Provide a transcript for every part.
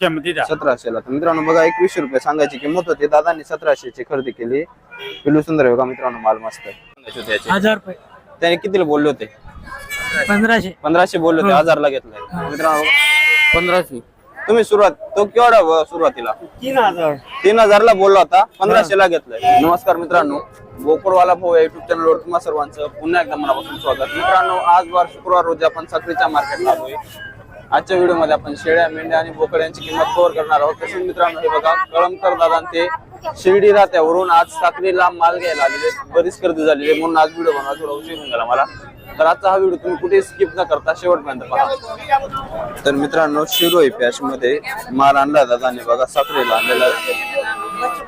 क्षमतेचा सतराशेला तर मित्रांनो बघा एकवीसशे रुपये सांगायची किंमत होती. दादांनी सतराशेची खरेदी केली. पिलू सुंदर आहे बघा मित्रांनो माल मस्त आहे. सांगायचे होते याचे. हजार रुपये. त्याने कितीला बोलले होते? पंधराशे. पंधराशे बोलले होते हजारला घेतलाय. मित्रांनो पंधराशे. तुम्ही सुरुवात तो केवढा व- सुरुवातीला? तीन हजार. तीन हजारला बोलला होता पंधराशे ला घेतलाय. नमस्कार मित्रांनो गोकुळवाला भाऊ या युट्यूब चॅनलवर तुम्हा सर्वांचं पुन्हा एकदा मनापासून स्वागत. मित्रांनो आज वार शुक्रवार रोजी आपण साखरीच्या मार्केटला आलोय. आजच्या व्हिडिओमध्ये आपण शेळ्या मेंढ्या आणि बोकड्यांची किंमत कव्हर करणार आहोत. तसेच मित्रांनो हे बघा कळमकर दादा ते शिर्डी राहत्यावरून आज साखरीला माल घ्यायला आलेले बरीच गर्दी झालेली आहे, म्हणून आज व्हिडिओ बनवा. थोडा उशीर होऊन गेला मला. तर आजचा हा व्हिडिओ तुम्ही कुठे स्किप न करता शेवटपर्यंत पहा. तर मित्रांनो शिरोई पॅशमध्ये माल आणला दादाने बघा साखरेला आणलेला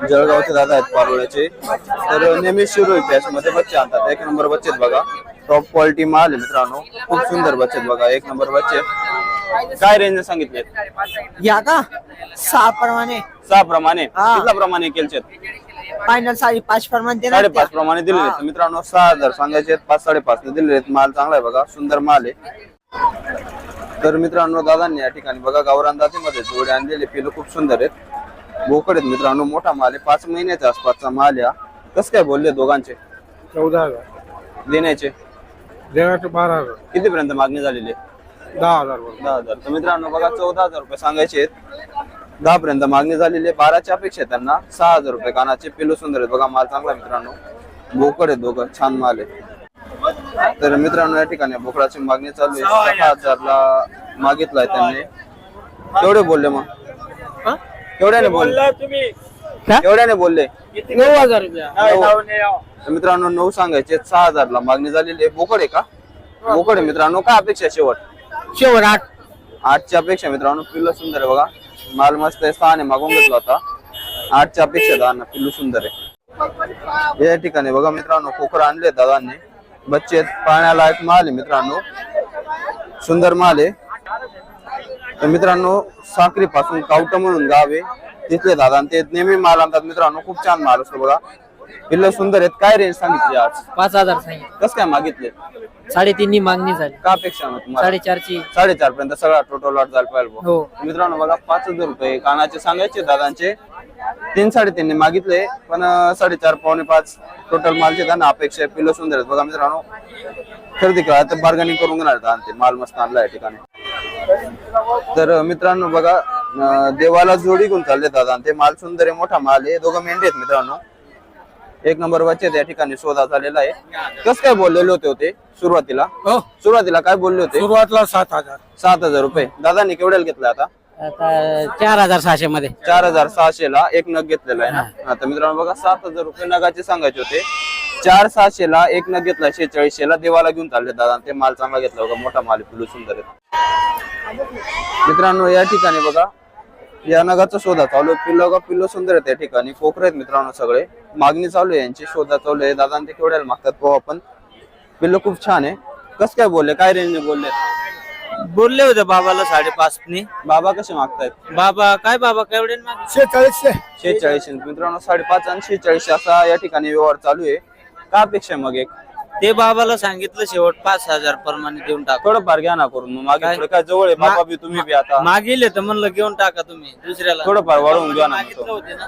जळगावचे दादा आहेत पारोळ्याचे. तर नेहमी शिरोई पॅशमध्ये बच्चे आणतात. एक नंबर बच्चे आहेत बघा. टॉप क्वालिटी माल आहे मित्रांनो. खूप सुंदर बच्चे आहेत बघा. एक नंबर बच्चे. काय रेंज सांगितले या का? सहा प्रमाणे सहा प्रमाणे हा. कितला प्रमाणे केलचे फायनल साडे पाच प्रमाणे देणार साडेपाच प्रमाणे दिलेले आहेत. तर मित्रांनो सहा हजार सांगायचे आहेत, पाच साडेपाच ने दिलेले आहेत. माल चांगला आहे बघा. सुंदर माल आहे. तर मित्रांनो दादांनी या ठिकाणी बघा गावरान जातीमध्ये जोडे आणलेले. पिलं खूप सुंदर आहेत. बोकड आहेत मित्रांनो. मोठा माल आहे. पाच महिन्याच्या आसपासचा माल या. कसं काय बोलले दोघांचे? चौदा हजार. देण्याचे? देवाचे बारा हजार. किती पर्यंत मागणी झालेली आहे? दहा हजार बरोबर दहा हजार. तर मित्रांनो बघा चौदा हजार रुपये सांगायचे आहेत. दहा पर्यंत मागणी झालेली आहे. बाराच्या अपेक्षा आहे त्यांना. सहा हजार रुपये कानाचे पिलू सुंदर आहेत. बघा माल चांगला आहे मित्रांनो. बोकड आहेत दोघं. छान माल आहे. तर मित्रांनो या ठिकाणी बोकडाची मागणी चालू आहे. सहा हजारला मागितलाय त्यांनी. केवढे बोलले मग? केवढ्याने बोलले? केवढ्याने बोलले? नऊ हजार रुपये. तर मित्रांनो नऊ सांगायचे सहा हजारला मागणी झालेली आहे. बोकड आहे का? बोकड आहे मित्रांनो. काय अपेक्षा आहे शेवट? शेवट आठ आठच्या अपेक्षा मित्रांनो. पिल्लू सुंदर आहे बघा. माल मस्त आहे सहाने मागून घेतला होता. आठच्या अपेक्षा दादा पिल्लू सुंदर आहे. या ठिकाणी बघा मित्रांनो कोकर आणले दादांनी. बच्चे आहेत, पाहण्यालायक माल आहे मित्रांनो. सुंदर माल आहे. तर मित्रांनो साखरी पासून कावट म्हणून गाव आहे. तिथले दादा ते नेहमी माल आणतात मित्रांनो. खूप छान माल असतो बघा. पिल्ल सुंदर आहेत. काय रेंज सांगितली आज? पाच हजार सांगितलं. कस काय मागितले? साडेतीन मागणी झाली. का अपेक्षा आहे तुम्हाला? साडेचारची. साडेचार पर्यंत सगळा टोटल लॉट झाला पाहिजे बुवा. हो. मित्रांनो बघा पाच हजार रुपये कानाचे सांगायचे दादांचे. तीन साडेतीनने मागितले पण अं, साडेचार पावणे पाच टोटल मालचे त्यांना अपेक्षा आहे. पिल्लं सुंदर आहेत. बघा मित्रांनो खरेदी करा तर बार्गेनिंग करून घेणार आहेत. आणते माल मस्त आणला या ठिकाणी. तर अं, मित्रांनो बघा अं, देवाला जोडी घेऊन चालले दादा. आणि ते माल सुंदर आहे मोठा माल आहे. दोघं मेंढे आहेत मित्रांनो. एक नंबर बच्चे त्या ठिकाणी शोधा झालेला आहे. कस काय बोललेले होते होते सुरुवातीला? हो. सुरुवातीला काय बोलले होते? सुरुवातला सात हजार. सात हजार रुपये. दादांनी केवढ्याला घेतला आता? आता चार हजार सहाशे मध्ये. चार हजार सहाशे ला एक नग घेतलेला आहे ना? आता मित्रांनो बघा सात हजार रुपये नगाचे सांगायचे होते. चार सहाशे ला एक नग घेतला शेहेचाळीसशे ला देवाला घेऊन चालले दादा. ते माल चांगला घेतला बघा मोठा माल पिलू सुंदर आहे मित्रांनो या ठिकाणी बघा या नगाचा शोधा चालू आहे. पिल्लो का पिल्लो सुंदर आहे त्या ठिकाणी. कोकरे आहेत मित्रांनो सगळे. मागणी चालू आहे यांची. शोधा चालू आहे. दादा ते केवढ्याला मागतात पाहू आपण. पिल्लो खूप छान आहे. कस काय बोलले? काय रेंजने बोलले? बोलले होते बाबाला साडेपाच ने. बाबा कसे मागतायत? बाबा काय बाबा? केवढे शेचाळीसशे शेहेचाळीस मित्रांनो साडेपाच आणि शेहेचाळीस असा या ठिकाणी व्यवहार चालू आहे. का अपेक्षा आहे मग एक? ते बाबाला सांगितलं शेवट पाच हजार प्रमाणे देऊन टाका. थोडंफार घ्या ना करून मग मागे काय? थोडं काय जवळ आहे बाबा बी तुम्ही बी आता. मागिले तर म्हणलं घेऊन टाका तुम्ही दुसऱ्याला. थोडंफार वाढवून घ्या ना मग मागितलं तो. होते ना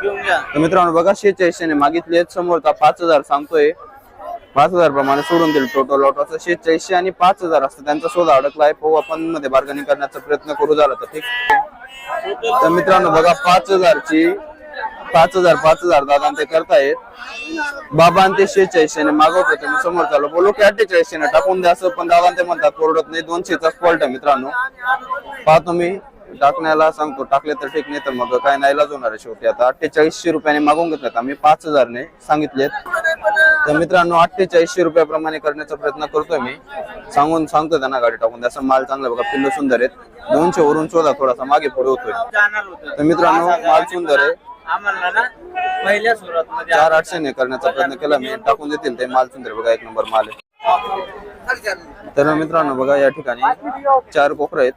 घेऊन घ्या. तर मित्रांनो बघा शेहेचाळीसशे मागितले समोरचा पाच हजार सांगतोय. पाच हजार प्रमाणे सोडून दिले टोटल लॉटचं शेहेचाळीसशे आणि पाच हजार असतं त्यांचा शोध अडकला आहे पाहू आपण मध्ये बार्गेनिंग करण्याचा प्रयत्न करू झाला तर ठीक तर मित्रांनो बघा पाच हजारची पाच हजार पाच हजार दादा ते करतायत. बाबा आणि ते शेहेचाळीसशे मागवत होते मी समोर चालू बोलो की अठ्ठेचाळीसशे टाकून द्या असं पण दादा ते म्हणतात परवडत नाही दोनशेचा फॉल्ट आहे मित्रांनो. पाहतो मी टाकण्याला सांगतो टाकले तर ठीक नाही तर मग काय नाईलाज होणार आहे शेवटी. आता अठ्ठेचाळीसशे रुपयाने मागवून घेतलं आम्ही पाच हजारने सांगितलेत. तर मित्रांनो अठ्ठेचाळीसशे रुपयाप्रमाणे करण्याचा प्रयत्न करतोय मी. सांगून सांगतो त्यांना गाडी टाकून द्या असं माल चांगला बघा पिल्लो सुंदर आहेत. दोनशे वरून शोधा थोडासा मागे पुढे होतोय. तर मित्रांनो माल सुंदर आहे. आम्हाला ना पहिल्या सुरुवात मध्ये चार आठशे ने करण्याचा प्रयत्न केला. मी टाकून देतील ते माल सुंदर बघा एक नंबर माल आहे. तर मित्रांनो बघा या ठिकाणी चार कोकरं आहेत.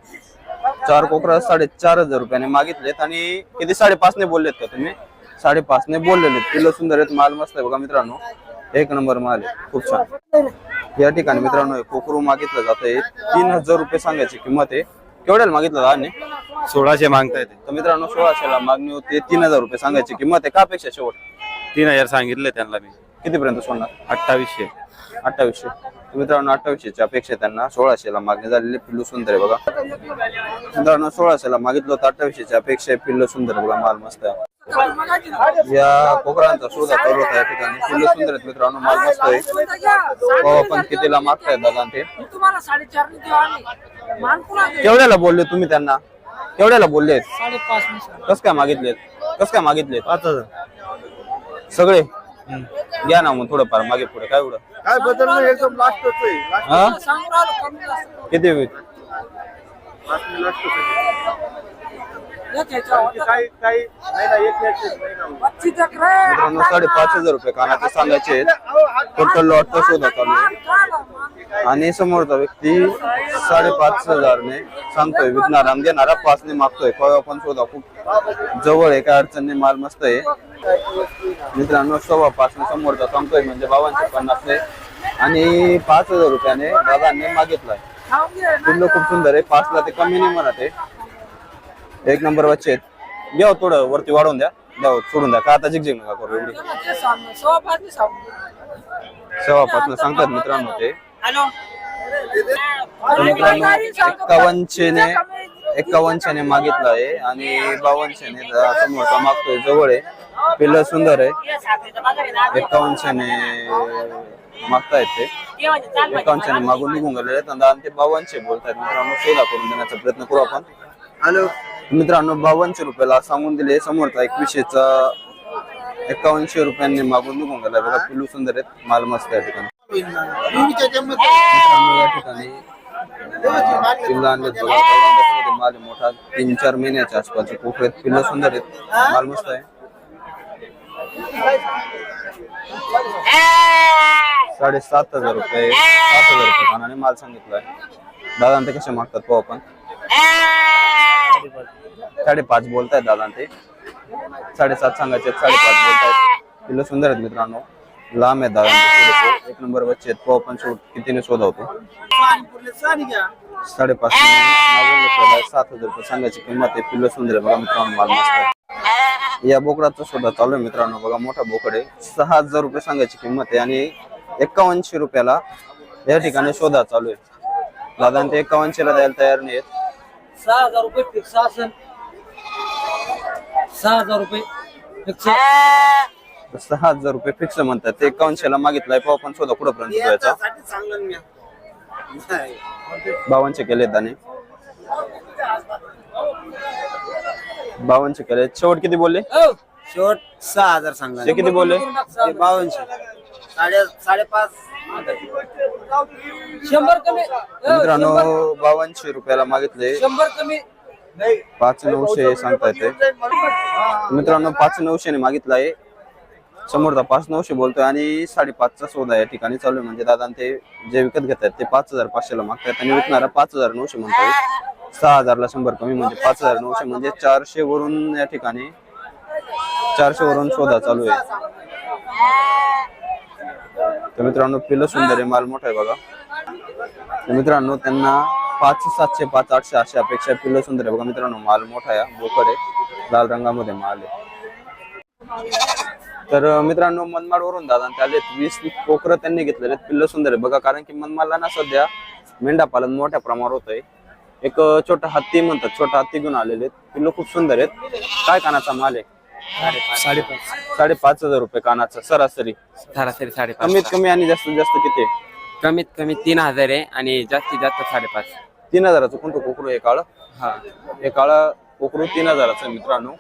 चार कोकरं साडेचार हजार रुपयाने मागितलेत आणि किती? साडेपाच ने बोललेत का तुम्ही? साडेपाच ने बोललेले किलो सुंदर आहेत माल मस्त आहे बघा मित्रांनो. एक नंबर माल आहे. खूप छान. या ठिकाणी मित्रांनो कोकरू मागितलं जात आहे तीन हजार रुपये सांगायची किंमत आहे. केवढ्याला मागितलं दादाने? सोळाशे मागतायत तर मित्रांनो सोळाशेला मागणी होते. तीन हजार रुपये सांगायची किंमत आहे. का अपेक्षा शेवट? तीन हजार सांगितले त्यांना मी. कितीपर्यंत सोडणार? अठ्ठावीसशे. अठ्ठावीसशे. तर मित्रांनो अठ्ठावीसशेची अपेक्षा त्यांना. सोळाशेला मागणी झालेली पिल्लू सुंदर आहे बघा. मित्रांनो सोळाशेला मागितलं होतं. अठ्ठावीसशेची अपेक्षा आहे पिल्लू सुंदर आहे बघा माल मस्त आहे. या कोकरांचा शोधा चालू होता या ठिकाणी. पिल्लू सुंदर आहेत मित्रांनो माल मस्त आहे. हो आपण कितीला मागतायत दादा ते? केवढ्याला बोलले तुम्ही त्यांना? केवढ्याला बोलले. कस काय मागितलेत? कस काय मागितलेत? पाच हजार. सगळे? घ्या ना मग थोडंफार मागे पुढे काय एवढं? काय बदल नाही एकदम हा. किती? होईल मित्रांनो साडेपाच हजार रुपये कानाचे सांगायचे आहेत. टोटल लॉटचा शोधा चालू आहे ना. आणि समोरचा व्यक्ती साडेपाच हजारने सांगतोय विकणार आणि देणारा पाचने मागतोय. कवा पण शोधा खूप जवळ आहे काय अडचण नाही माल मस्त आहे. मित्रांनो सव्वा पाचने समोरचा सांगतोय म्हणजे बावनशे पन्नासने. आणि पाच हजार रुपयाने दादांनी मागितलाय. पिल्लो खूप सुंदर आहे. पाचला ते कमी नाही म्हणत आहे. एक नंबर बच्चे आहेत. घ्या हो थोडं वरती वाढवून द्या. द्या हो, सोडून द्या. का आता जिंक नका करू एवढी. त्याला सव्वा पाच सांगतात मित्रांनो ते. हॅलो तर मित्रांनो एक्कावनशे ने मागितलं आहे आणि बावनशेने समोरचा मागतोय जवळ आहे. पिल्ल सुंदर आहे. एक्कावनशे मागतायत ते. एकावन्नशेने मागून निघून गेलेले आहेत आणि ते बावनशे बोलतायत मित्रांनो. सोला करून देण्याचा प्रयत्न करू आपण. हॅलो. मित्रांनो बावनशे रुपयाला सांगून दिले. समोरचा एकवीसशेचा एकावनशे रुपयांनी मागून निघून गेला. बघा पिल्लू सुंदर आहेत. माल मस्त या ठिकाणी. मित्रांनो या ठिकाणी आणलेत बघा. त्याच्यामध्ये माल आहे मोठा. तीन चार महिन्याच्या आसपासचे कोकरे आहेत. सुंदर आहेत. माल मस्त आहे. साडेसात हजार रुपये सात हजार रुपये आणि माल सांगितलाय. दादा ते कसे मागतात पाहू आपण. साडेपाच. बोलतायत दादा ते साडेसात सांगायचे आहेत, साडेपाच बोलतायत. पिल्लं सुंदर आहेत मित्रांनो. लांब आहेत दादा एक नंबर बच्चे आहेत. पाहू आपण शोध कितीने शोधावतो? साडेपाच. सात हजार रुपये सांगायची किंमत आहे. पिल्लं सुंदर बघा मित्रांनो माल मस्त या बोकडाचा शोधा चालू आहे मित्रांनो. बघा मोठा बोकड आहे. सहा हजार रुपये सांगायची किंमत आहे. आणि एकावनशे रुपयाला या ठिकाणी शोधा चालू आहे. दादा ते एकावनशे द्यायला तयार नाहीत सहा हजार रुपये फिक्स असेल. सहा हजार रुपये फिक्स. सहा हजार रुपये फिक्स म्हणतात. ते एकावनशे ला मागितलाय पाहू पण शोधा कुठं पर्यंत द्यायचा बावनशे केले दाने बावनशे केले शेवट किती बोलले? शेवट सहा हजार सांगा ते किती बोलले? बावनशे साडे साडेपाच. शंभर कमी मित्रांनो बावनशे रुपयाला मागितले. शंभर कमी. पाच नऊशे सांगता येते मित्रांनो पाच नऊशे ने मागितला आहे. समोरचा पाच नऊशे बोलतोय आणि साडेपाचचा सौदा या ठिकाणी चालू आहे. म्हणजे दादा ते जे विकत घेत आहेत ते पाच हजार पाचशेला मागतायत आणि विकणारा पाच हजार नऊशे म्हणतोय. सहा हजारला शंभर कमी म्हणजे पाच हजार नऊशे म्हणजे चारशे वरून या ठिकाणी चारशे वरून शोधा चालू आहे. तर मित्रांनो पिलं सुंदर आहे माल मोठा आहे बघा. तर मित्रांनो त्यांना पाच सातशे पाच आठशे अशा अपेक्षा पिलं सुंदर आहे बघा मित्रांनो माल मोठा आहे बोकड आहे. लाल रंगामध्ये माल आहे. तर मित्रांनो मनमाड वरून दादा ते वीस पोखरं त्यांनी घेतलेले आहेत. सुंदर आहे बघा कारण की मनमाडला ना सध्या मेंढा पालन मोठ्या प्रमाणावर होत आहे एक छोटा हत्ती म्हणतात छोटा हत्ती घेऊन आलेले आहेत. पिल्ल खूप सुंदर आहेत. काय कानाचा माल आहे? साडेपाच. साडेपाच. हजार रुपये कानाचा सरासरी. सरासरी साडेपाच. कमीत कमी आणि जास्तीत जास्त किती? आहे? कमीत कमी तीन हजार आहे आणि जास्तीत जास्त साडेपाच. तीन हजाराचं कोणतं कोकरू आहे काळ? हा. हे काळा कोकरू तीन हजाराचं आहे मित्रांनो.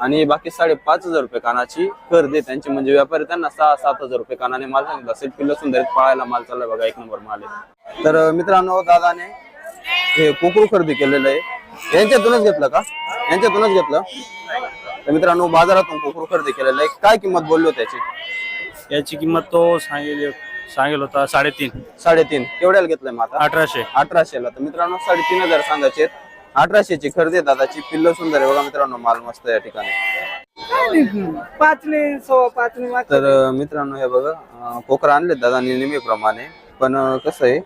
आणि बाकी साडेपाच हजार रुपये कानाची कर दे त्यांची. म्हणजे व्यापारी त्यांना सहा सात हजार रुपये कानाने माल सांगितला असेल पिल्लं सुंदर पाळायला माल चाललाय बघा एक नंबर माल आहे. तर अं, मित्रांनो दादाने हे कोकरू खरेदी केलेलं आहे. यांच्यातूनच घेतलं का? यांच्यातूनच घेतलं? तर मित्रांनो बाजारातून कोकरू खरेदी केलेलं आहे. काय किंमत बोललो त्याची याची? किंमत तो सांगेल सांगेल होता साडेतीन. साडेतीन. केवढ्याला घेतलंय मग आता? अठराशे. अठराशेला. तर मित्रांनो साडेतीन हजार सांगायचे. अठराशेची खरेदी आहे दादाची. पिल्ल सुंदर आहे बघा मित्रांनो माल मस्त आहे या ठिकाणी. पाच ने सव्वा पाच ने माग तर अं, मित्रांनो हे बघा अं, कोकरा आणले दादा नेहमीप्रमाणे. पण अं, कसं आहे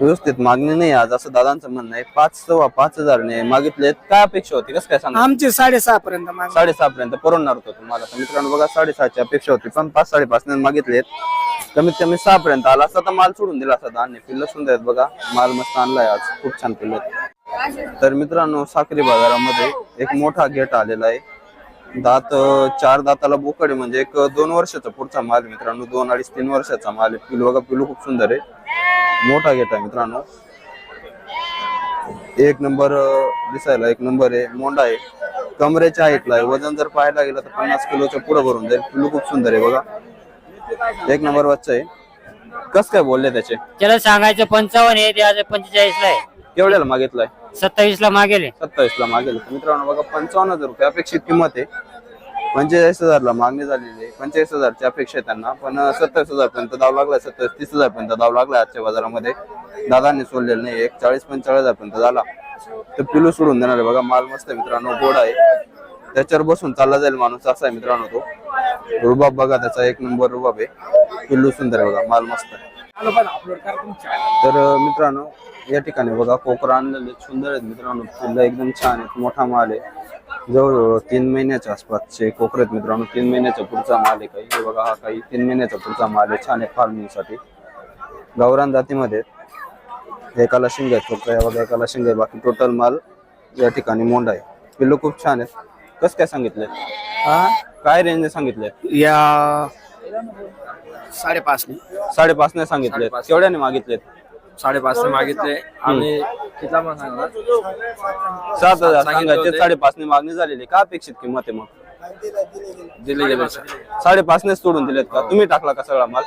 व्यवस्थित मागणी नाही आज असं दादांचं म्हणणं आहे पाच सव्वा पाच हजारने मागितले काय अपेक्षा होती? कसं काय सांगा आमचे साडेसहा पर्यंत मागणी. साडेसहा पर्यंत परवडणार होतं तुम्हाला. तर मित्रांनो बघा साडेसहाची अपेक्षा होती पण पाच साडेपाच ने मागितलेत. कमीत कमी सहा पर्यंत आला असता तर माल सोडून दिला असता. आणि पिल्ल सुंदर आहेत बघा. माल मस्त आणलाय आज. खूप छान पिल्ल आहेत. तर मित्रांनो साखरी बाजारामध्ये एक मोठा गेट आलेला आहे. दात अं, चार दाताला बोकड म्हणजे एक दोन वर्षाचा पुढचा माल आहे मित्रांनो. दोन अडीच तीन वर्षाचा माल आहे. पिल्लू बघा पिल्लू खूप सुंदर आहे. मोठा गेट आहे मित्रांनो. एक नंबर दिसायला एक नंबर आहे मोंडा आहे. कमरेच्या हाईटला आहे. वजन जर पाहायला गेलं तर पन्नास किलोच्या पुढे भरून जाईल. पिल्लू खूप सुंदर आहे बघा. एक नंबर बच्चा आहे. कस काय बोलले त्याचे? त्याला सांगायचं पंचावन्न आहे ते पंचेचाळीस ला आहे. केवढ्याला मागितलाय? सत्तावीस ला मागेल. सत्तावीस ला मागेल. तर मित्रांनो बघा पंचावन्न हजार रुपये अपेक्षित किंमत आहे. पंचेचाळीस हजारला मागणी झालेली आहे. पंचेचाळीस हजारची अपेक्षा आहे त्यांना. पण सत्तावीस हजार पर्यंत दाव लागला सत्तावीस तीस हजार पर्यंत दाव लागला आजच्या बाजारामध्ये. दादांनी सोडलेलं नाही एक चाळीस पंचेचाळीस हजार पर्यंत झाला. तर पिलू सोडून देणार आहे बघा. माल मस्त आहे मित्रांनो. गोड आहे. त्याच्यावर बसून चालला जाईल माणूस. असा आहे मित्रांनो तो. रुबाब बघा त्याचा. एक नंबर रुबाब आहे. पिल्लू सुंदर आहे बघा. माल मस्त आहे. तर मित्रांनो या ठिकाणी बघा. कोकरा आणलेले सुंदर आहेत मित्रांनो. एकदम छान आहेत. मोठा माल आहे. जवळजवळ तीन महिन्याच्या आसपासचे कोकरे आहेत मित्रांनो तीन महिन्याच्या पुढचा माल आहे काही. हे बघा हा काही तीन महिन्याच्या पुढचा माल आहे. छान आहे फार्मिंगसाठी. गावरान जातीमध्ये आहेत. एकाला शिंग आहे कोकरा आहे. बघा एकाला शिंग आहे. बाकी टोटल माल या ठिकाणी मोंडा आहे. पिल्लं खूप छान आहेत कसं काय सांगितलंय? काय रेंज सांगितलंय? या साडेपाच साडेपाच ने सांगितले केवढ्याने मागितलेत? साडेपाच मागितले आम्ही किती मग सांगणार सात हजार सांगितलं सांगायचे. साडेपाच ने मागणी झालेली का अपेक्षित किंमत आहे मग? दिले गेले साडेपाच ने सोडून दिलेत का? तुम्ही टाकला का सगळा माल?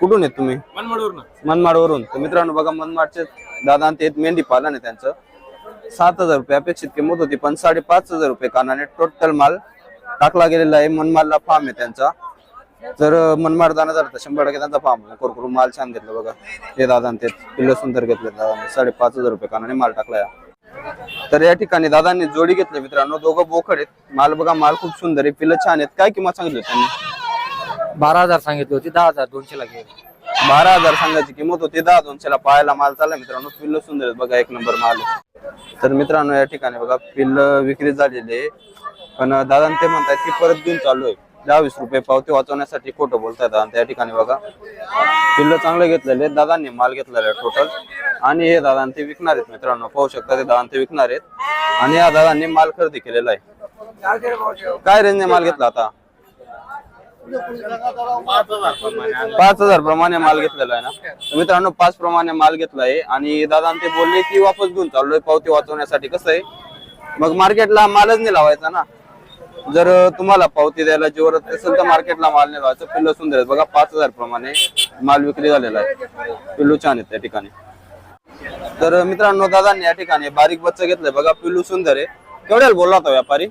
कुठून येत तुम्ही? मनमाड वरून तर मित्रांनो बघा मनमाडचे दादा ते मेंढी पालन आहे त्यांचं. सात हजार रुपये अपेक्षित किंमत होती पण साडेपाच हजार रुपये कानाने टोटल माल टाकला गेलेला आहे. मनमाडला फार्म आहे त्यांचा. जर मनमाड जाणार झालं तर शंभर टक्के त्यांचा फार्म आहे. करून माल छान घेतला बघा. हे दादा ते पिल्ल सुंदर घेतले दादा साडेपाच हजार रुपये कानाने माल टाकला या. तर या ठिकाणी दादांनी जोडी घेतली मित्रांनो. दोघं बोकड आहेत. माल बघा माल खूप सुंदर आहे. पिल्लं छान आहेत. काय किंमत सांगितली होती त्यांनी? बारा हजार सांगितली होती. दहा हजार दोनशे ला घेईल बारा हजार सांगायची किंमत होती. दहा दोनशेला पाहायला माल चालला मित्रांनो. पिल्ल सुंदर आहेत बघा. एक नंबर माल. तर मित्रांनो या ठिकाणी बघा पिल्ल विक्री झालेली आहे. पण दादा ते म्हणतात की परत घेऊन चालू आहे दहावीस रुपये पावती वाचवण्यासाठी खोटं बोलताय दादा त्या ठिकाणी बघा. पिल्लं चांगलं घेतलेले आहेत. दादांनी माल घेतलेला आहे टोटल आणि हे दादा ते विकणार आहेत मित्रांनो. पाहू शकता ते दादा ते विकणार आहेत. आणि या दादांनी माल खरेदी केलेला आहे. काय रेंजने माल घेतला आता? पाच हजार प्रमाणे माल घेतलेला आहे ना? मित्रांनो पाच प्रमाणे माल घेतलाय आणि दादा ते बोलले की वापस घेऊन चाललोय. पावती वाचवण्यासाठी कसं आहे? मग मार्केटला मालच नाही लावायचा ना? जर तुम्हाला पावती द्यायला जीवरत असेल तर मार्केटला माल नाही लावायचा. पिल्लू सुंदर आहेत. बघा पाच हजार प्रमाणे माल विक्री झालेला आहे. पिल्लू छान आहेत त्या ठिकाणी. तर मित्रांनो दादांनी या ठिकाणी बारीक बच्चा घेतलंय. बघा पिल्लू सुंदर आहे. केवढ्याला बोलला होता व्यापारी?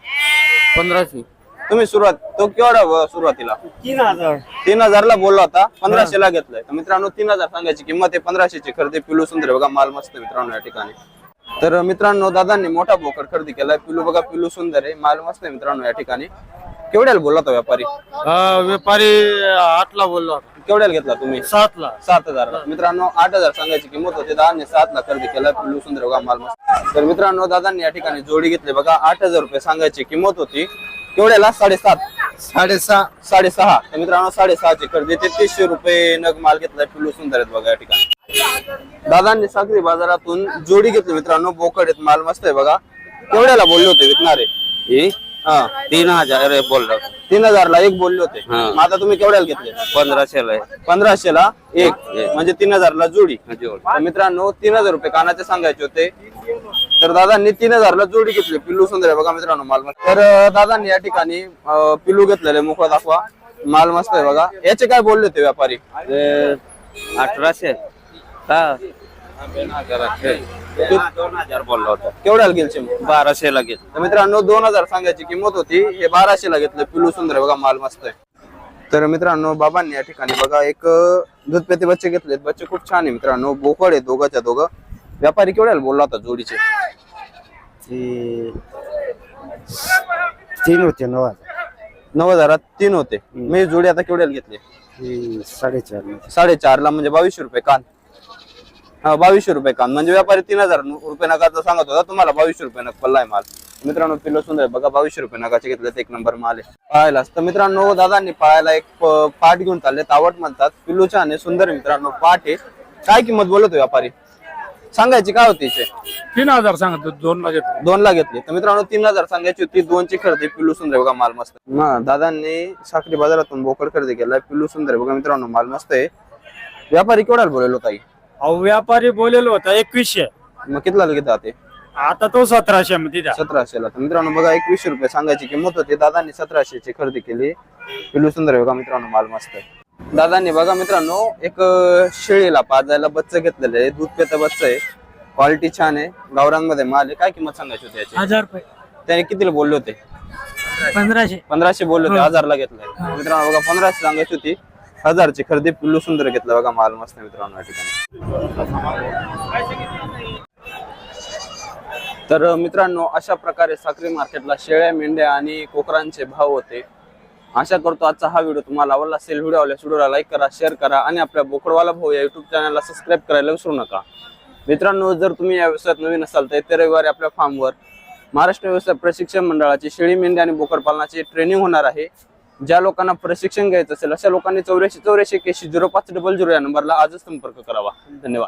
पंधराशे. तुम्ही सुरुवात तो केवढा सुरुवातीला? तीन हजार. तीन हजारला बोलला होता पंधराशे ला घेतलाय. तर मित्रांनो तीन हजार सांगायची किंमत आहे. पंधराशेची खरेदी पिलू सुंदर आहे. बघा माल मस्त आहे मित्रांनो या ठिकाणी. तर मित्रांनो दादांनी मोठा बोकड खरेदी केलाय. पिलू बघा पिलू सुंदर आहे. माल मस्त आहे मित्रांनो या ठिकाणी. केवढ्याला बोलला होता व्यापारी? व्यापारी आठला बोललो केवढ्याला घेतला तुम्ही? सातला. सात हजार. मित्रांनो आठ हजार सांगायची किंमत होती. दहा सात ला खरेदी केला. पिल्लू सुंदर बघा माल मस्त. तर मित्रांनो दादांनी या ठिकाणी जोडी घेतली. बघा आठ हजार रुपये सांगायची किंमत होती. केवढ्याला? साडेसात. साडेसहा. साडेसहा. तर मित्रांनो साडेसहाची खरेदी. तेहतीसशे रुपये नग माल घेतलाय पिल्लू सुंदर आहेत बघा या ठिकाणी. दादांनी साखरी बाजारातून जोडी घेतली. मित्रांनो बोकड आहेत. माल मस्त आहे बघा. केवढ्याला बोलले होते विकणारे? हा? तीन हजार बोललो. तीन हजारला एक बोलले होते. मग आता तुम्ही केवढ्याला घेतले? पंधराशेला पंधराशेला एक. म्हणजे तीन हजारला जोडी. जोड. तर मित्रांनो तीन हजार रुपये कानाचे सांगायचे होते. तर दादांनी तीन हजारला जोडी घेतली. पिल्लू सुंदर आहे बघा मित्रांनो माल मस्त. तर दादांनी या ठिकाणी अं, पिल्लू घेतलेले मोकळा दाखवा. माल मस्त आहे बघा. याचे काय बोलले होते व्यापारी? अठराशे. हा. दोन हजार बोललो होता. केवढ्याला गेलचे घेत तर मित्रांनो दोन हजार सांगायची किंमत होती. हे बाराशेला घेतलं पिल्लू सुंदर आहे बघा माल मस्त आहे. तर मित्रांनो बाबांनी या ठिकाणी बघा एक अं, दूध पेते बच्चे घेतलेत. बच्चे खूप छान आहे मित्रांनो. बोकड आहे दोघाच्या दोघं. व्यापारी केवढ्याला बोलला होता जोडीचे? तीन होते नऊ हजार. नऊ हजारात तीन होते. मी जोडी आता केवढ्याला घेतली? साडेचार साडेचार ला म्हणजे बावीसशे रुपये कान. हा बावीसशे रुपये कान. म्हणजे व्यापारी तीन हजार रुपये नगाचा सांगत होता. तुम्हाला बावीसशे रुपये नग पडलाय माल. मित्रांनो पिल्लो सुंदर आहे बघा बावीसशे रुपये नगाचे घेतले एक नंबर माल आहे. पाहायला तर मित्रांनो दादांनी पाळायला एक प- पाट घेऊन चालले तावट म्हणतात. छान आहे सुंदर आहे मित्रांनो पाट आहे. काय किंमत बोलतो व्यापारी? सांगायची काय होती इथे? तीन हजार सांगतो दोन ला घेतले. दोन ला घेतली. तर मित्रांनो तीन हजार सांगायची होती. दोनची खरेदी पिल्लू सुंदर आहे बघा माल मस्त हा दादांनी साखरी बाजारातून बोकड खरेदी केलाय पिल्लू सुंदर आहे बघा मित्रांनो माल मस्त आहे. व्यापारी केवढ्याला बोलेलो ताई? अहो व्यापारी बोलेलो होता एकवीसशे. मग कितला घेतात ते आता तो सतराशे मध्ये द्या. सतराशेला. तर मित्रांनो बघा एकवीसशे रुपये सांगायची किंमत होती. दादांनी सतराशे ची खरेदी केली. पिल्लू सुंदर आहे बघा मित्रांनो माल मस्त आहे. दादांनी बघा मित्रांनो एक शेळीला पाजायला बच्च घेतलेलं आहे. दूध पेत बच्च आहे. क्वालिटी छान आहे. गावरांमध्ये माल आहे. काय किंमत सांगायची होती याची? हजार रुपये. त्याने कितीला बोलले होते? पंधराशे. पंधराशे बोलले होते. हजारला घेतलाय. मित्रांनो बघा पंधराशे सांगायची होती. हजारची खरेदी पिल्लू सुंदर घेतलं बघा माल मस्त मित्रांनो या ठिकाणी. तर मित्रांनो अशा प्रकारे साखरी मार्केटला शेळ्या मेंढ्या आणि कोकरांचे भाव होते. आशा करतो आजचा हा व्हिडिओ तुम्हाला आवडला असेल व्हिडिओ आवडल्यास व्हिडिओला लाईक करा शेअर करा आणि आपल्या बोकडवाला भाऊ या युट्यूब चॅनलला सबस्क्राईब करायला विसरू नका. मित्रांनो जर तुम्ही या व्यवसायात नवीन असाल तर येत्या रविवारी आपल्या फार्मवर महाराष्ट्र व्यवसाय प्रशिक्षण मंडळाची शेळी मेंढी आणि बोकड पालनाची ट्रेनिंग होणार आहे. ज्या लोकांना प्रशिक्षण घ्यायचं असेल अशा लोकांनी चौऱ्याऐंशी चौऱ्याऐंशी एक्याऐंशी झिरो पाच डबल झिरो या नंबरला आजच संपर्क करावा. धन्यवाद.